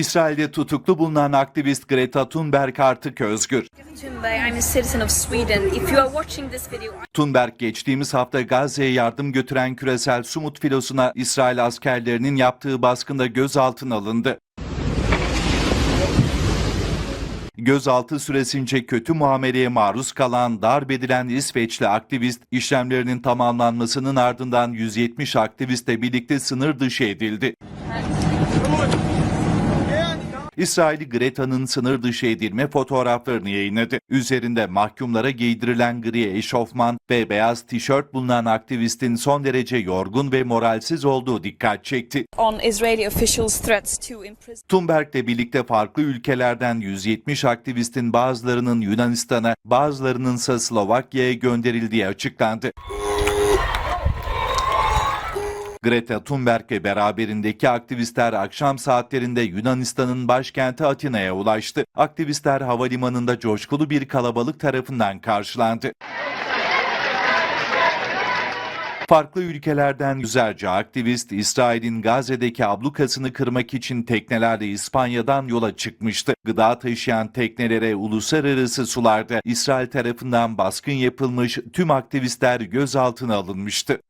İsrail'de tutuklu bulunan aktivist Greta Thunberg artık özgür. Thunberg, geçtiğimiz hafta Gazze'ye yardım götüren küresel Sumut filosuna İsrail askerlerinin yaptığı baskında gözaltına alındı. Gözaltı süresince kötü muameleye maruz kalan, darp edilen İsveçli aktivist, işlemlerinin tamamlanmasının ardından 170 aktivistle birlikte sınır dışı edildi. İsrail Greta'nın sınır dışı edilme fotoğraflarını yayınladı. Üzerinde mahkumlara giydirilen gri eşofman ve beyaz tişört bulunan aktivistin son derece yorgun ve moralsiz olduğu dikkat çekti. Thunberg'le birlikte farklı ülkelerden 170 aktivistin bazılarının Yunanistan'a, bazılarının ise Slovakya'ya gönderildiği açıklandı. Greta Thunberg ve beraberindeki aktivistler akşam saatlerinde Yunanistan'ın başkenti Atina'ya ulaştı. Aktivistler havalimanında coşkulu bir kalabalık tarafından karşılandı. Farklı ülkelerden yüzlerce aktivist İsrail'in Gazze'deki ablukasını kırmak için teknelerle İspanya'dan yola çıkmıştı. Gıda taşıyan teknelere uluslararası sularda İsrail tarafından baskın yapılmış tüm aktivistler gözaltına alınmıştı.